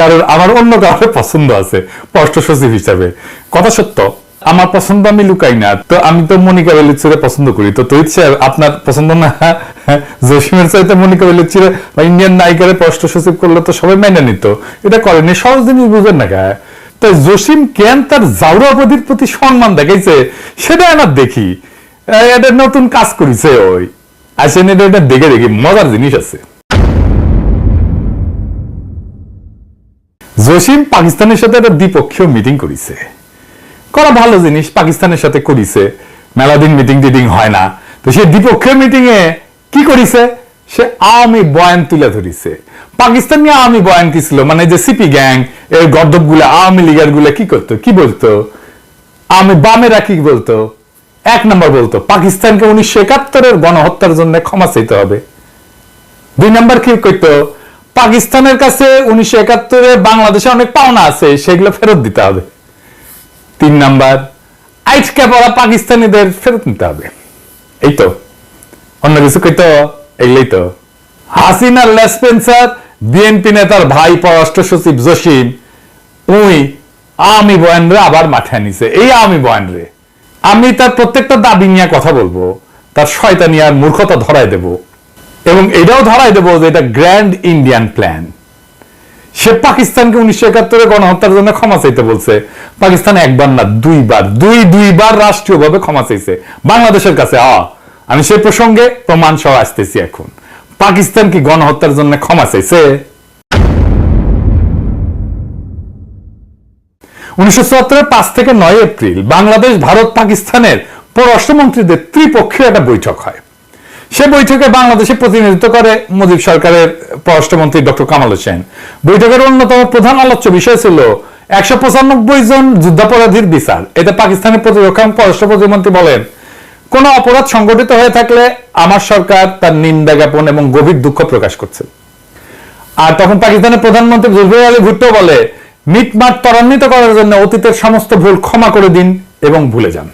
কারণ আমার অন্য কারোর পছন্দ আছে স্পষ্ট সচিব হিসাবে। কথা সত্য, আমার পছন্দ আমি লুকাই না, তো আমি তো মনিকা বেলুচিরে পছন্দ করি। তো তৈরি স্যার আপনার পছন্দ না? জসিমের চাইতে মনিকা বেলুচিরে বা ইন্ডিয়ান নায়িকারে স্পষ্ট সচিব করলে তো সবাই মেনে নিত। এটা করেনি সহজ জিনিস বুঝেন না গায়ে তাই জসিম কেন তার জাউরাবাদীর প্রতি সম্মান দেখাইছে, সেটা আমার দেখি। এটা নতুন কাজ করেছে ওই। আসেন, এটা দেখে দেখি, মজার জিনিস আছে। জসিম পাকিস্তানের সাথে একটা দ্বিপক্ষীয় মিটিং করেছে। করা ভালো জিনিস, পাকিস্তানের সাথে করিছে। মেলাদিন মিটিং টিটিং হয় না। তো সে দ্বিপক্ষীয় মিটিং এ কি করিছে? সে আওয়ামী বয়ান তুলে ধরিছে। পাকিস্তান নিয়ে আওয়ামী বয়ান কি ছিল? মানে যে সিপি গ্যাং এর গর্দবগুলো আওয়ামী লীগেরগুলো কি করতো? কি বলতো? আমি বামেরা কি বলতো? এক নম্বর বলতো, পাকিস্তানকে উনিশশো একাত্তরের গণহত্যার জন্য ক্ষমা চাইতে হবে। দুই নম্বর কি করতো? পাকিস্তানের কাছে উনিশশো একাত্তরে বাংলাদেশে অনেক পাওনা আছে, সেগুলো ফেরত দিতে হবে। তিন নাম্বার, আইটকে পড়া পাকিস্তানিদের ফেরত নিতে হবে। এই তো, অন্য কিছু কইতো? এইগুলোই তো। হাসিনা লেসপেন্সার বিএনপি নেতার ভাই পররাষ্ট্র সচিব জসিম, উই আমি বয়ান রে আবার মাঠে আনিছে। এই আমি বয়ান রে আমি তার প্রত্যেকটা দাবি নিয়ে কথা বলব, তার শয়তানি আর মূর্খতা ধরাই দেব। এবং এটাও ধরাই দেবো যে এটা গ্র্যান্ড ইন্ডিয়ান প্ল্যান সে পাকিস্তানকে উনিশশো একাত্তরে গণহত্যার জন্য ক্ষমা চাইতে বলছে। পাকিস্তান একবার না, দুইবার, দুই, দুইবার রাষ্ট্রীয়ভাবে ক্ষমা চাইছে। বাংলাদেশের কাছে আ আমি সেই প্রসঙ্গে প্রমাণ সহ আসতেছি এখন। পাকিস্তান কি গণহত্যার জন্য ক্ষমা চাইছে? উনিশশো চুয়াত্তরের পাঁচ থেকে নয় এপ্রিল, বাংলাদেশ, ভারত, পাকিস্তানের পররাষ্ট্রমন্ত্রীদের ত্রিপক্ষীয় একটা বৈঠক হয়। সে বৈঠকে বাংলাদেশে প্রতিনিধিত্ব করে মুজিব সরকারের পররাষ্ট্রমন্ত্রী ডক্টর কামাল হোসেন। বৈঠকের অন্যতম প্রধান আলোচ্য বিষয় ছিল একশো পঁচানব্বই জন যুদ্ধাপরাধীর বিচার। এতে পাকিস্তানের প্রতিরক্ষা পররাষ্ট্র প্রতিমন্ত্রী বলেন, কোন অপরাধ সংগঠিত হয়ে থাকলে আমার সরকার তার নিন্দা জ্ঞাপন এবং গভীর দুঃখ প্রকাশ করছে। আর তখন পাকিস্তানের প্রধানমন্ত্রী জুলফিকার আলী ভুট্টো বলে, মিটমাট ত্বরান্বিত করার জন্য অতীতের সমস্ত ভুল ক্ষমা করে দিন এবং ভুলে যান।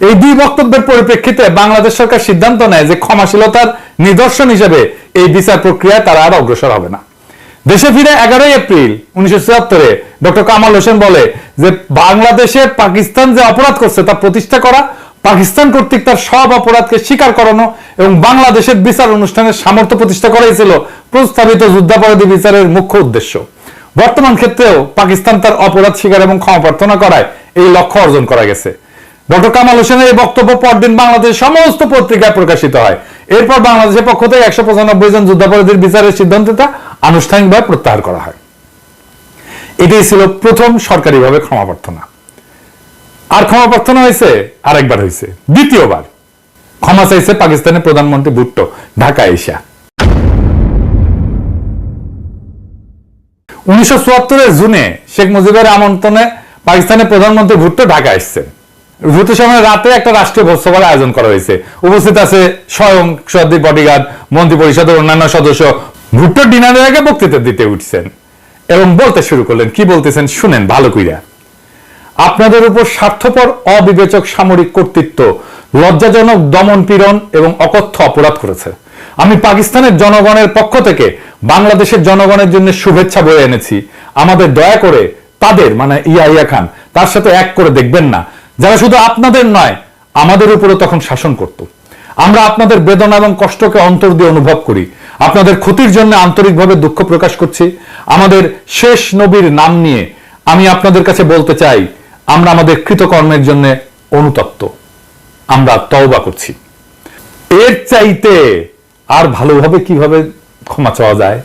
এই দুই বক্তব্যের পরিপ্রেক্ষিতে বাংলাদেশ সরকার সিদ্ধান্ত নেয় যে ক্ষমাশীলতার নিদর্শন হিসেবে এই বিচার প্রক্রিয়ায় তারা আর অগ্রসর হবে না। দেশে ফিরে এগারোই এপ্রিল উনিশশো ছিয়াত্তরে ডক্টর কামাল হোসেন বলে যে বাংলাদেশে পাকিস্তান যে অপরাধ করছে তা প্রতিষ্ঠা করা, পাকিস্তান কর্তৃক তার সব অপরাধকে স্বীকার করানো এবং বাংলাদেশের বিচার অনুষ্ঠানের সামর্থ্য প্রতিষ্ঠা করাই ছিল প্রস্তাবিত যুদ্ধাপরাধী বিচারের মুখ্য উদ্দেশ্য। বর্তমান ক্ষেত্রেও পাকিস্তান তার অপরাধ স্বীকার এবং ক্ষমা প্রার্থনা করায় এই লক্ষ্য অর্জন করা গেছে। ডক্টর কামাল হোসেনের এই বক্তব্য পরদিন বাংলাদেশের সমস্ত পত্রিকায় প্রকাশিত হয়। এরপর বাংলাদেশের পক্ষ থেকে একশো পঁচানব্বই জন যুদ্ধাপরাধীর বিচারের সিদ্ধান্তটা আনুষ্ঠানিকভাবে প্রত্যাহার করা হয়। এটাই ছিল প্রথম সরকারিভাবে ক্ষমা প্রার্থনা। আর ক্ষমা প্রার্থনা হয়েছে, আরেকবার হয়েছে। দ্বিতীয়বার। ক্ষমা চাইছে পাকিস্তানের প্রধানমন্ত্রী ভুট্টো, ঢাকা, এশিয়া। উনিশশো চুয়াত্তরের জুনে শেখ মুজিবের আমন্ত্রণে পাকিস্তানের প্রধানমন্ত্রী ভুট্টো ঢাকা এসছেন। ভুট্টোর সময় রাতে একটা রাষ্ট্রীয় ভোজসভার আয়োজন করা হয়েছে। উপস্থিত আছে স্বয়ং সর্দি বডিগার্ড মন্ত্রী পরিষদের অন্যান্য সদস্য। ভুট্টোর ডিনারের আগে বক্তৃতা দিতে উঠছেন এবং বলতে শুরু করলেন, কি বলতেছেন শুনেন ভালো কইরা। আপনাদের উপর স্বার্থপর, অবিবেচক সামরিক কর্তৃত্ব লজ্জাজনক দমন পীড়ন এবং অকথ্য অপরাধ করেছে। আমি পাকিস্তানের জনগণের পক্ষ থেকে বাংলাদেশের জনগণের জন্য শুভেচ্ছা বয়ে এনেছি। আমাদের দয়া করে তাদের মানে ইয়া ইয়া খান, তার সাথে এক করে দেখবেন না। যারা শুধু আপনাদের নয়, আমাদের উপরে তখন শাসন করত। আমরা আপনাদের বেদনা এবং কষ্টকে অন্তর দিয়ে অনুভব করি। আপনাদের ক্ষতির জন্য আন্তরিকভাবে দুঃখ প্রকাশ করছি। আমাদের শেষ নবীর নাম নিয়ে আমি আপনাদের কাছে বলতে চাই, আমরা আমাদের কৃতকর্মের জন্য অনুতপ্ত। আমরা তওবা করছি। এর চাইতে আর ভালোভাবে কীভাবে ক্ষমা চাওয়া যায়?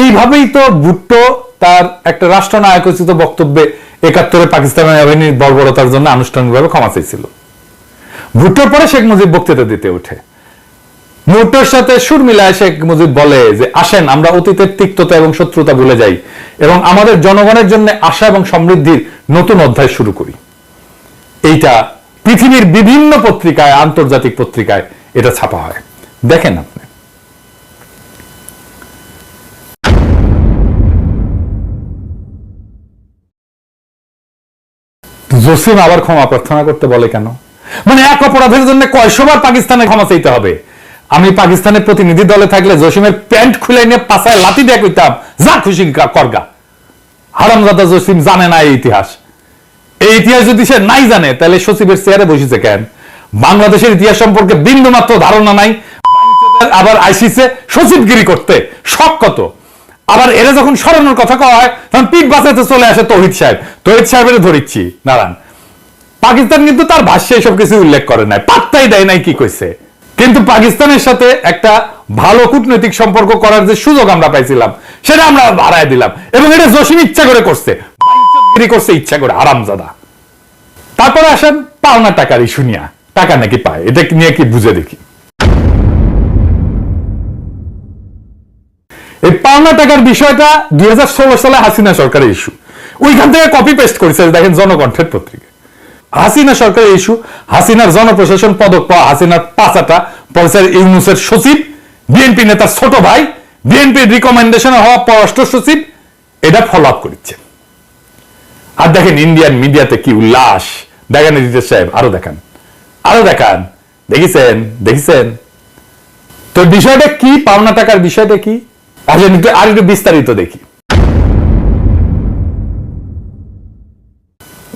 এইভাবেই তো ভুট্টো তার একটা রাষ্ট্রনায়কচিত বক্তব্যে একাত্তরে পাকিস্তানের বাহিনীর বর্বরতার জন্য আনুষ্ঠানিকভাবে ক্ষমা চেয়েছিল। ভুট্টোর পরে শেখ মুজিব বক্তৃতা দিতে ওঠে। মুহূর্তের সাথে সুর মিলায় শেখ মুজিব বলে যে, আসেন, আমরা অতীতের তিক্ততা এবং শত্রুতা ভুলে যাই এবং আমাদের জনগণের জন্য আশা এবং সমৃদ্ধির নতুন অধ্যায় শুরু করি। এইটা পৃথিবীর বিভিন্ন পত্রিকায়, আন্তর্জাতিক পত্রিকায় এটা ছাপা হয়। দেখেন আপনি। জসিম আবার ক্ষমা প্রার্থনা করতে বলে কেন? মানে এক অপরাধের জন্য কয়শবার পাকিস্তানে ক্ষমা চাইতে হবে। আমি পাকিস্তানের প্রতিনিধি দলে থাকলে জসিমের প্যান্ট খুলে নিয়ে পাশায় লাথি দিয়ে কইতাম, যা খুশি করগা হারামজাদা জসিম জানে না এই ইতিহাস। এই ইতিহাস যদি সে নাই জানে, তাহলে সচিবের চেয়ারে বসেছে কেন? বাংলাদেশের ইতিহাস সম্পর্কে বিন্দু মাত্র ধারণা নাই। আবার আইসিসে সচিবগিরি করতে শখ কত? আবার এরা যখন সরানোর কথা কওয়া হয় তখন পিঠ বাঁচাতে চলে আসে তহিদ সাহেব। তহিদ সাহেবের ধরিচ্ছি। নারায়ণ পাকিস্তান কিন্তু তার ভাষ্যে সব কিছু উল্লেখ করে নাই। পাত্তাই দেয় নাই কি কইছে। কিন্তু পাকিস্তানের সাথে একটা ভালো কূটনৈতিক সম্পর্ক করার যে সুযোগ আমরা পাইছিলাম, সেটা আমরা বাড়ায় দিলাম। এবং এটা জসিম ইচ্ছা করে করছে। করছে ইচ্ছা করে আরামজাদা তারপরে আসেন পাওনা টাকার ইস্যু নিয়ে। টাকা নাকি পায়। এটা নিয়ে কি বুঝে দেখি। এই পাওনা টাকার বিষয়টা দুই সালে হাসিনা সরকারের ইস্যু ওইখান থেকে কপি পেস্ট করেছে দেখেন জনকণ্ঠের পত্রিকা। হাসিনা সরকারের ইস্যু হাসিনার জনপ্রশাসন পদক পাওয়া হাসিনার পাঁচাটা প্রফেসর ইউনুসের সচিব, বিএনপি নেতার ছোট ভাই বিএনপির রিকমেন্ডেশনে হওয়া পররাষ্ট্র সচিব, এটা ফলো আপ করেছে। আর দেখেন ইন্ডিয়ান মিডিয়াতে কি উল্লাস। দেখেন এডিটর সাহেব, আরও দেখান। আরও দেখান। দেখিছেন? দেখিছেন? তো বিষয়টা কি? পাওনা টাকার বিষয়টা কি? আসলে একটু, আর একটু বিস্তারিত দেখি।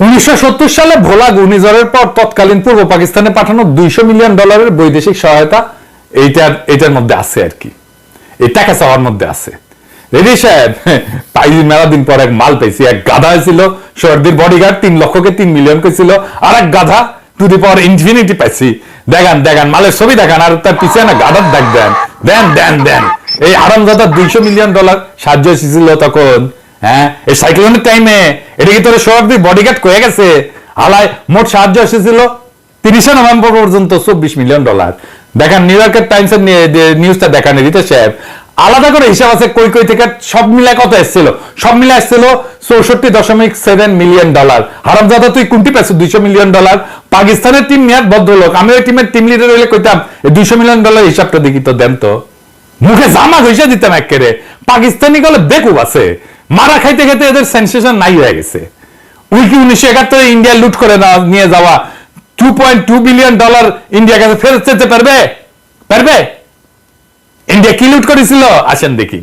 উনিশশো সালে ভোলা ঘূর্ণিঝড়ের পর তৎকালীন পূর্ব পাকিস্তানে পাঠানো দুইশো মিলিয়ন ডলারের বৈদেশিক সহায়তা এইটার এইটার মধ্যে আছে আর কি। এই টাকা চাওয়ার মধ্যে আছে। রেডি সাহেব পাইছি মেলা দিন পর এক মাল পেয়েছি এক গাধা হয়েছিল, সর্দির বডিগার্ড তিন লক্ষকে তিন মিলিয়ন কে আর এক গাধা টু দি পাওয়ার ইনফিনিটি পাইছি। দেখান দেখান, মালের ছবি দেখান, আর তার পিছনে না গাধার দেখ, দেন দেন দেন দেন। এই আরামদাদা দুইশো মিলিয়ন ডলার সাহায্য এসেছিল তখন হ্যাঁ? এই সাইক্লোনের টাইমে এটা কি তোর সোহাগদির বডিগার্ড কয়ে গেছে? আলায়, মোট সাহায্য এসেছিল তিরিশে নভেম্বর পর্যন্ত চব্বিশ মিলিয়ন ডলার দেখান নিউ ইয়র্কের টাইমস এর নিউজটা দেখান রিতা সাহেব। আলাদা করে হিসাব আছে কই কই থেকে, সব মিলে কত এসেছিল? সব মিলে এসেছিল চৌষট্টি দশমিক সেভেন মিলিয়ন ডলার হারামজাদা, তুই কোনটি পেয়েছ দুইশো মিলিয়ন ডলার পাকিস্তানের টিম নিয়ে ভদ্রলোক। আমি ওই টিমের টিম লিডার হইলে কইতাম দুইশো মিলিয়ন ডলার হিসাবটা দেখি তো, দেন তো। মুখে জামা ঘষে দিতাম একেরে পাকিস্তানি গলে বেকুব আছে। মারা খাইতে খাইতে এদের সেন্সেশন নাই হয়ে গেছে। উইকি উনিশশো একাত্তরে ইন্ডিয়া লুট করে নিয়ে যাওয়া। Two point two billion dollar India কাছে ফেরত যেতে পারবে? পারবে? ইন্ডিয়া কি লুট করেছিল? আসেন দেখি।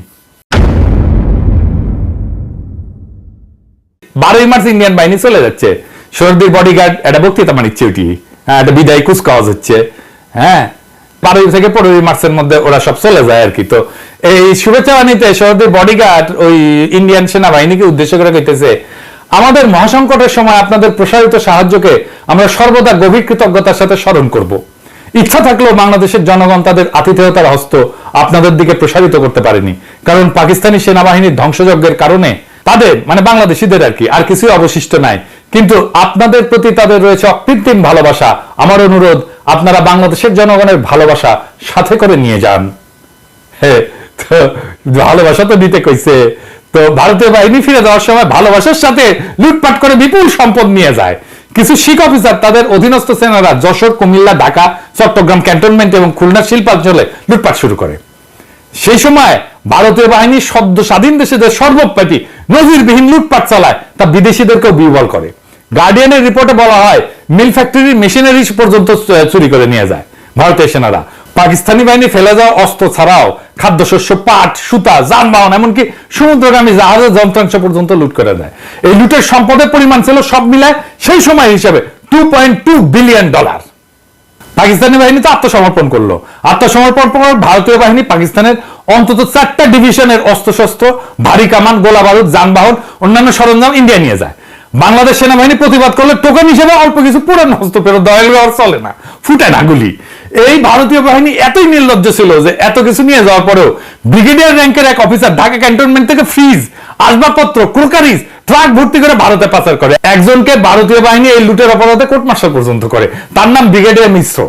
বারোই মার্চ ইন্ডিয়ান বাহিনী চলে যাচ্ছে। সর্দির বডিগার্ড একটা বক্তৃতা মানিচ্ছে ওটি হ্যাঁ একটা বিদায় কুচকাওয়াজ হচ্ছে। হ্যাঁ বারোই থেকে পনেরোই মার্চের মধ্যে ওরা সব চলে যায় আর কি। তো এই শুভেচ্ছা বাণীতে সর্দির বডিগার্ড ওই ইন্ডিয়ান সেনাবাহিনীকে উদ্দেশ্য করে কইতেছে, আমাদের মহাসংকটের সময় আপনাদের প্রসারিত সাহায্যকে আমরা সর্বদা গভীর কৃতজ্ঞতার সাথে স্মরণ করব। ইচ্ছা থাকলেও বাংলাদেশের জনগণ তাদের আতিথেয়তার হস্ত আপনাদের দিকে প্রসারিত করতে পারেনি। কারণ পাকিস্তানি সেনাবাহিনীর ধ্বংসযজ্ঞের কারণে তাদের মানে বাংলাদেশিদের আর কি আর কিছুই অবশিষ্ট নাই। কিন্তু আপনাদের প্রতি তাদের রয়েছে অকৃত্রিম ভালোবাসা। আমার অনুরোধ আপনারা বাংলাদেশের জনগণের ভালোবাসা সাথে করে নিয়ে যান। হ্যাঁ, ভালোবাসা তো দিতে কইছে। তো ভারতীয় বাহিনী ফিরে যাওয়ার সময় ভালোবাসার সাথে লুটপাট করে বিপুল সম্পদ নিয়ে যায়। কিছু শিখ অফিসার, তাদের অধীনস্থ সেনারা যশোর, কুমিল্লা, ঢাকা, চট্টগ্রাম ক্যান্টনমেন্ট এবং খুলনা শিল্পাঞ্চলে লুটপাট শুরু করে। সেই সময় ভারতীয় বাহিনী সদ্য স্বাধীন দেশে যে সর্বব্যাপী নজিরবিহীন লুটপাট চালায়, তা বিদেশিদেরকেও বিবল করে। গার্ডিয়ানের রিপোর্টে বলা হয় মিল ফ্যাক্টরির মেশিনারি পর্যন্ত চুরি করে নিয়ে যায়। ভারতীয় সেনারা পাকিস্তানি বাহিনী ফেলে যাওয়া অস্ত্র ছাড়াও খাদ্যশস্য, পাট, সুতা, যানবাহন, এমনকি সমুদ্রগামী জাহাজের যন্ত্রাংশ পর্যন্ত লুট করে দেয়। এই লুটের সম্পদের পরিমাণ ছিল সব মিলায় সেই সময় হিসাবে two point two billion dollar Pakistani বাহিনী তো আত্মসমর্পণ করল। আত্মসমর্পণ পর ভারতীয় বাহিনী পাকিস্তানের অন্তত চারটা ডিভিশনের অস্ত্রশস্ত্র, ভারী কামান, গোলা বারুদ, যানবাহন, অন্যান্য সরঞ্জাম ইন্ডিয়া নিয়ে যায়। বাংলাদেশ সেনাবাহিনী প্রতিবাদ করলে টোকেন হিসেবে অল্প কিছু পুরানো অস্ত্র ফেরত আর চলে না। ফুটে না গুলি। এই ভারতীয় বাহিনী এতই নির্লজ্জ ছিল যে এত কিছু নিয়ে যাওয়ার পরেও ব্রিগেডিয়ার র্যাঙ্কের এক অফিসার ঢাকা ক্যান্টনমেন্ট থেকে ফ্রিজ, আসবাবপত্র, ক্রোকারিজ, ট্রাক ভর্তি করে ভারতে পাচার করে। একজনকে ভারতীয় বাহিনী এই লুটের অপরাধে কোর্ট মার্শাল পর্যন্ত করে। তার নাম ব্রিগেডিয়ার মিশ্র।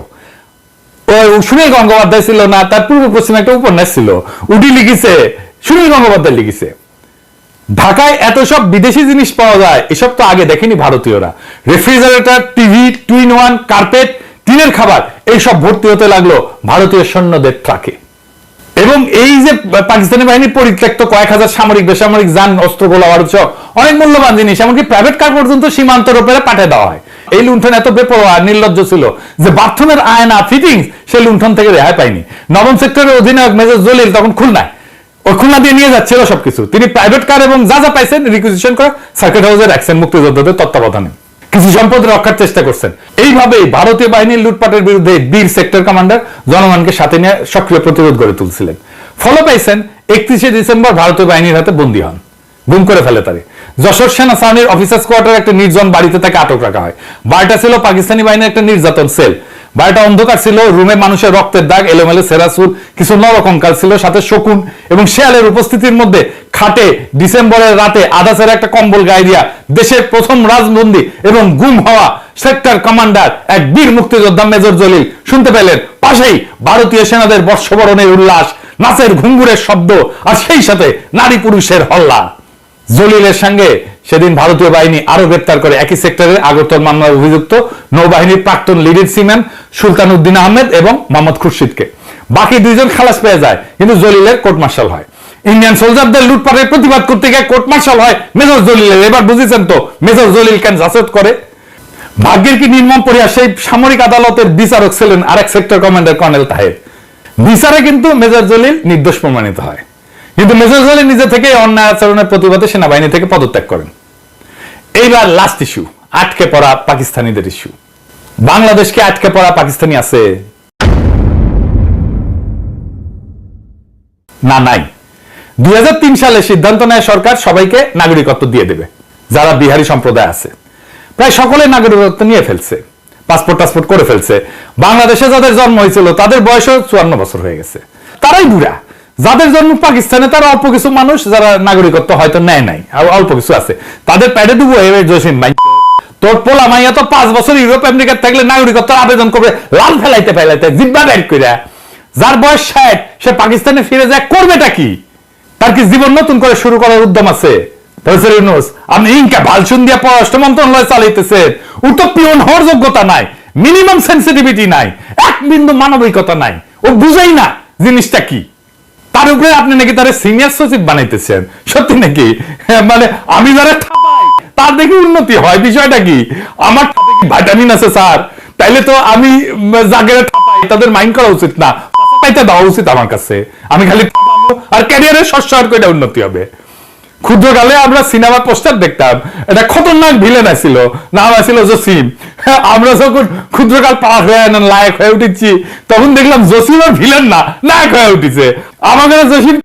সুনীল গঙ্গোপাধ্যায় ছিল না, তার পূর্ব পশ্চিম একটা উপন্যাস ছিল। উডি লিখেছে, সুনীল গঙ্গোপাধ্যায় লিখেছে। ঢাকায় এত সব বিদেশি জিনিস পাওয়া যায়, এসব তো আগে দেখেনি ভারতীয়রা। Refrigerator, TV, two in one, carpet টিনের খাবার, এইসব ভর্তি হতে লাগল ভারতীয় সৈন্যদের ট্রাকে। এবং এই যে পাকিস্তানি বাহিনী পরিত্যক্ত কয়েক হাজার সামরিক, বেসামরিক যান, অস্ত্র, গোলা অনেক মূল্যবান জিনিস, এমনকি প্রাইভেট কার পর্যন্ত সীমান্ত রোপেরে পাঠিয়ে দেওয়া হয়। এই লুণ্ঠন এত বেপরোয়া আর নির্লজ্জ ছিল যে বাথরুমের আয়না ফিটিংস সে লুণ্ঠন থেকে রেহাই পায়নি। নবম সেক্টরের অধিনায়ক মেজর জলিল তখন খুলনায়। ওই খুলনা দিয়ে নিয়ে যাচ্ছিল সবকিছু। তিনি প্রাইভেট কার এবং যা যা পাইছেন রিকুইজিশন করে সার্কিট হাউসের রাখছেন মুক্তিযোদ্ধাদের তত্ত্বাবধানে। কিছু সম্পদ রক্ষার চেষ্টা করছেন। এইভাবে ভারতীয় বাহিনীর লুটপাটের বিরুদ্ধে বীর সেক্টর কমান্ডার জনগণকে সাথে নিয়ে সক্রিয় প্রতিরোধ গড়ে তুলছিলেন। ফলো পাইছেন, একত্রিশে ডিসেম্বর ভারতীয় বাহিনীর হাতে বন্দী হন। গুম করে ফেলে তারে। যশোর সেনা সাউনির অফিসার্স কোয়ার্টার একটা নির্জন বাড়িতে তাকে আটক রাখা হয়। বাড়িটা ছিল পাকিস্তানি বাহিনীর একটা নির্যাতন সেল। বাড়িটা অন্ধকার ছিল, রুমে মানুষের রক্তের দাগ, এলোমেলো সেরাসুর কিছু নরকঙ্কাল ছিল, সাথে শকুন এবং শেয়ালের উপস্থিতির মধ্যে খাটে ডিসেম্বরের রাতে আধা একটা কম্বল গায়ে দিয়া দেশের প্রথম রাজবন্দী এবং গুম হওয়া সেক্টর কমান্ডার এক বীর মুক্তিযোদ্ধা মেজর জলিল শুনতে পেলেন। পাশেই ভারতীয় সেনাদের বর্ষবরণের উল্লাস, নাচের ঘুঙ্গুরের শব্দ আর সেই সাথে নারী পুরুষের হল্লা। জলিলের সঙ্গে সেদিন ভারতীয় বাহিনী আরও গ্রেপ্তার করে একই সেক্টরের আগরতল মামলার অভিযুক্ত নৌবাহিনীর প্রাক্তন লিডের সিম্যান সুলতান উদ্দিন আহমেদ এবং মোহাম্মদ খুরশিদকে। বাকি দুইজন খালাস পেয়ে যায়, কিন্তু জলিলের কোর্ট মার্শাল হয়। ইন্ডিয়ান সোলজারদের লুটপাটের প্রতিবাদ করতে গিয়ে কোর্ট মার্শাল হয় মেজর জলিলের। এবার বুঝেছেন তো, মেজর জলিল কেন জাসদ করে? ভাগ্যের কি নির্মম পরিহাস? সেই সামরিক আদালতের বিচারক ছিলেন আরেক সেক্টর কমান্ডার কর্নেল তাহের। বিচারে কিন্তু মেজর জলিল নির্দোষ প্রমাণিত হয়। কিন্তু মেজর জলিল নিজে থেকে অন্যায় আচরণের প্রতিবাদে সেনাবাহিনী থেকে পদত্যাগ করেন। এইবার লাস্ট ইস্যু আটকে পড়া পাকিস্তানিদের ইস্যু বাংলাদেশকে আটকে পড়া পাকিস্তানি আছে? না, নাই। দুই হাজার তিন সালে সিদ্ধান্ত নেয় সরকার, সবাইকে নাগরিকত্ব দিয়ে দেবে, যারা বিহারি সম্প্রদায় আছে। প্রায় সকলে নাগরিকত্ব নিয়ে ফেলছে পাসপোর্ট টাসপোর্ট করে ফেলছে। বাংলাদেশে যাদের জন্ম হয়েছিল, তাদের বয়সও চুয়ান্ন বছর হয়ে গেছে। তারাই বুড়া। যাদের জন্ম পাকিস্তানে, তারা অল্প কিছু মানুষ যারা নাগরিকত্ব হয়তো নেয় নাই, আর অল্প কিছু আছে। তাদের প্যাডে ডুবো এবার জসিম ভাই। তোর পোলা মাইয়া তো পাঁচ বছর ইউরোপ, আমেরিকার থাকলে নাগরিকত্ব আবেদন করবে, লাল ফেলাইতে ফেলাইতে, জিব্বা বের করে যার বয়স ষাট, সে পাকিস্তানে ফিরে যায়, করবেটা কি? তার কি জীবন নতুন করে শুরু করার উদ্যম আছে? আপনি ইনকা ভালসুন দিয়ে পররাষ্ট্র মন্ত্রণালয় চালাইতেছেন। ওর তো পিয়ন হওয়ার যোগ্যতা নাই, মিনিমাম সেন্সিটিভিটি নাই, এক বিন্দু মানবিকতা নাই। ও বুঝাই না জিনিসটা কি। তার উপরে আপনি নাকি তার সিনিয়র সচিব বানাইতেছেন? সত্যি নাকি? মানে আমি যারা তার দেখে উন্নতি হয়। বিষয়টা কি? আমার ভাইটামিন আছে, স্যার? তাইলে তো আমি জাগেরে তাদের মাইন্ড করা উচিত না। পাইতে দেওয়া উচিত আমার কাছে। আমি খালি আর ক্যারিয়ারের শস্য করে উন্নতি হবে। ক্ষুদ্রকালে আমরা সিনেমা পোস্টার দেখতাম। এটা খতরনাক ভিলেন আছিল। নাম আছিল জসিম। আমরা যখন ক্ষুদ্রকাল পার হয়ে লায়ক হয়ে উঠেছি, তখন দেখলাম জসিম আর ভিলেন না, নায়ক হয়ে উঠেছে। আমাদের জসিম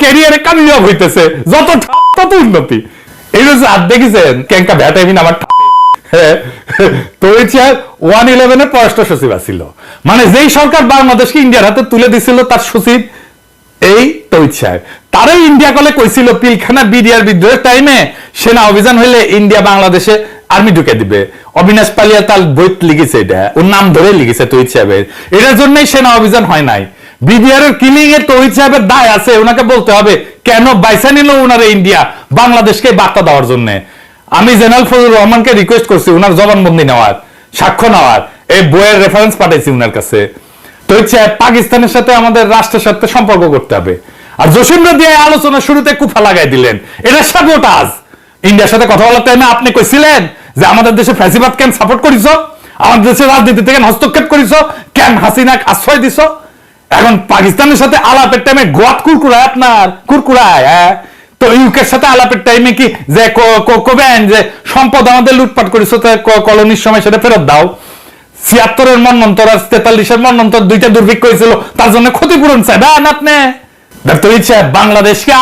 ক্যারিয়ারে কামিয়াব হইতেছে যত তত উন্নতি। এই যে আর দেখেছেন কেঙ্কা ভ্যাটামিন আমার ঠাপে হ্যাঁ, মানে টাইমে সেনা অভিযান হইলে বাংলাদেশে আর্মি ঢুকে দিবে। অবিনাশ পালিয়া তার বইত লিখেছে এটা ওর নাম ধরে লিখেছে তৈত সাহেবের। এটার জন্যই সেনা অভিযান হয় নাই। বিডিআর এর কিলিং এ তৈত সাহেবের দায় আছে, ওনাকে বলতে হবে, কেন বাইসা নিল ওনারে ইন্ডিয়া বাংলাদেশকে বার্তা দেওয়ার জন্য? আমি জেনারেল ফজলুর রহমানকে রিকোয়েস্ট করছি ওনার জবানবন্দি নেওয়ার, সাক্ষ্য নেওয়ার, এই বইয়ের রেফারেন্স পাঠাইছি ওনার কাছে। তো হচ্ছে পাকিস্তানের সাথে আমাদের রাষ্ট্রের সাথে সম্পর্ক করতে হবে। আর জসিমরা দিয়ে আলোচনা শুরুতে কুফা লাগাই দিলেন। এটা সাবোটাজ ইন্ডিয়ার সাথে কথা বলার টাইমে আপনি কইছিলেন যে আমাদের দেশে ফ্যাসিবাদ কেন সাপোর্ট করিস আমাদের দেশের রাজনীতি থেকে হস্তক্ষেপ করিস কেন হাসিনাক আশ্রয় দিছ। এখন পাকিস্তানের সাথে আলাপের টাইমে গোয়াত কুরকুরায় আপনার, কুরকুরায় হ্যাঁ? তো ইউকের সাথে আলাপের টাইমে কি যে কবেন, যে সম্পদ আমাদের লুটপাট করিস কলোনির সময় সেটা ফেরত দাও। ছিয়াত্তরের মন্নন্তর আর তেতাল্লিশের মন্নন্তর দুইটা দুর্ভিক্ষ হয়েছিল, তার জন্য ক্ষতিপূরণ চাইবেন আপনি। ইচ্ছা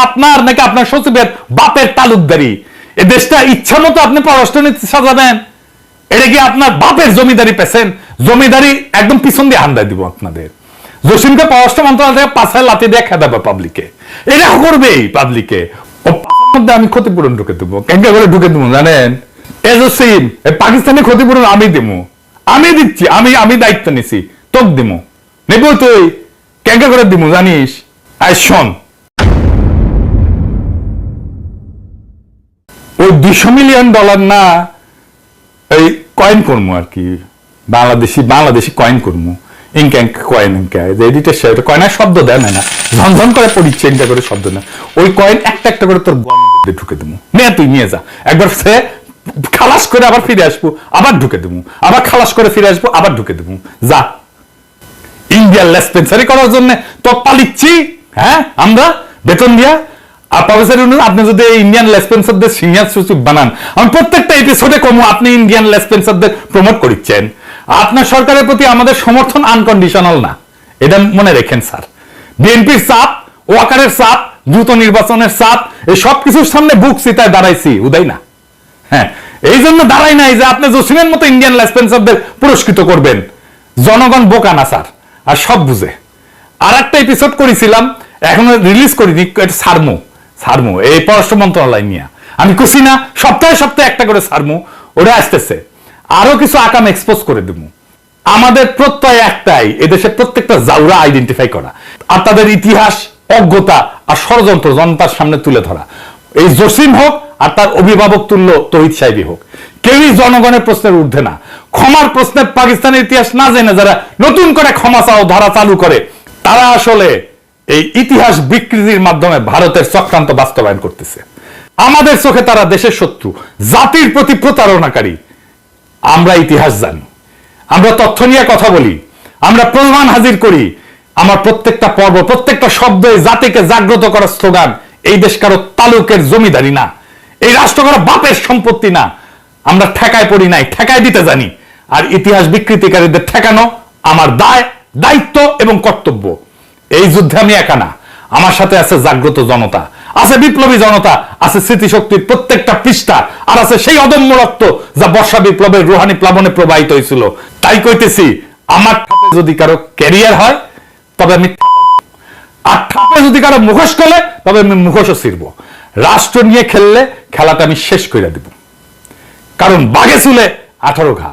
আপনার নাকি আপনার সচিবের বাপের তালুকদারি? এ দেশটা ইচ্ছা মতো আপনি পররাষ্ট্র নীতি সাজাবেন। এটা কি আপনার বাপের জমিদারি পেছেন জমিদারি একদম পিছন দিয়ে হান্দায় দিব আপনাদের। জসিমকে পররাষ্ট্র মন্ত্রণালয় থেকে পাশায় লাতি দিয়ে খেদাবে পাবলিকে এটা করবেই পাবলিকে মধ্যে আমি ক্ষতিপূরণ ঢুকে দেবো। কেঙ্কা করে ঢুকে দেবো, জানেন? এ জসিম, এ পাকিস্তানি ক্ষতিপূরণ আমি দেবো। আমি দিচ্ছি, আমি আমি দায়িত্ব নিছি। তোক দিমু নেব তুই। কেঙ্কা করে দিমু জানিস? আয়, শোন। ওই দুশো মিলিয়ন ডলার না, এই কয়েন করব আর কি। বাংলাদেশি বাংলাদেশি কয়েন করব ইনক্যাঙ্ক কয়েন ইনকা যে এডিটের শব্দ দেয় না করে করে শব্দ না ওই কয়েন একটা একটা করে তোর ঢুকে দেবো। তুই, নিয়ে যা। একবার সে খালাস করে আবার ফিরে আসব, আবার ঢুকে দেবো। আবার খালাস করে ফিরে আসব, আবার ঢুকে দেবো। যা। লেসপেন্সারি করার জন্য তো পালিচ্ছি। হ্যাঁ আমরা? বেতন দিয়া। আর প্রফেসর আপনি যদি ইন্ডিয়ান লেসপেন্সারদের সিনিয়র সচিব বানান, আমি প্রত্যেকটা এপিসোডে কমু, আপনি ইন্ডিয়ান লেসপেন্সারদের প্রমোট করিচ্ছেন। আপনার সরকারের প্রতি আমাদের সমর্থন আনকন্ডিশনাল না। এটা মনে রেখেন, স্যার। বিএনপির চাপ, ওয়াকারের চাপ, দ্রুত নির্বাচনের চাপ, এই সব কিছুর সামনে বুক সিতায় দাঁড়াইছি, উদয় না। হ্যাঁ এই জন্য দাঁড়াই নাই যে আপনি জসিমের মতো ইন্ডিয়ান লেসপেন্সারদের পুরস্কৃত করবেন। জনগণ বোকা না, স্যার, আর সব বুঝে। আর একটা এপিসোড করেছিলাম, এখনও রিলিজ করিনি, এটা সারমু সারমু, এই পররাষ্ট্র মন্ত্রণালয় নিয়ে। আমি খুশি না, সপ্তাহে সপ্তাহে একটা করে সারমু, ওটা আসতেছে। আরও কিছু আকাম এক্সপোজ করে দেবো। আমাদের প্রত্যয় একটাই এদেশে প্রত্যেকটা জাউরা আইডেন্টিফাই করা। আর তাদের ইতিহাস, অজ্ঞতা আর ষড়যন্ত্র জনতার সামনে তুলে ধরা। এই জসিম হোক আর তার অভিভাবক তুল্য তহিদ সাহেবী হোক। কেউই জনগণের প্রশ্নের ঊর্ধ্বে না। ক্ষমার প্রশ্নে পাকিস্তানের ইতিহাস না জেনে যারা নতুন করে ক্ষমা চাও ধারা চালু করে, তারা আসলে এই ইতিহাস বিকৃতির মাধ্যমে ভারতের চক্রান্ত বাস্তবায়ন করতেছে। আমাদের চোখে তারা দেশের শত্রু, জাতির প্রতি প্রতারণাকারী। আমরা ইতিহাস জানি। আমরা তথ্য নিয়ে কথা বলি। আমরা প্রমাণ হাজির করি। আমার প্রত্যেকটা পর্ব, প্রত্যেকটা শব্দ জাতিকে জাগ্রত করার স্লোগান, এই দেশ কারও তালুকের জমিদারি না। এই রাষ্ট্র কারও বাপের সম্পত্তি না। আমরা ঠেকায় পড়ি নাই, ঠেকায় দিতে জানি। আর ইতিহাস বিকৃতিকারীদের ঠেকানো আমার দায়, দায়িত্ব এবং কর্তব্য। এই যুদ্ধে আমি একা না। আমার সাথে আছে জাগ্রত জনতা। আছে বিপ্লবী জনতা, আছে স্মৃতিশক্তির প্রত্যেকটা পৃষ্ঠা, আর আছে সেই অদম্য রক্ত যা বর্ষা বিপ্লবের রুহানি প্লাবনে প্রবাহিত হয়েছিল। তাই কইতেছি, আমার যদি কারও ক্যারিয়ার হয়, তবে আমি আর ঠাপে যদি কারও মুখোশ করলে তবে আমি মুখোশও ছিড়ব। রাষ্ট্র নিয়ে খেললে খেলাটা আমি শেষ করে দিব। কারণ বাগে চুলে আঠারো ঘা।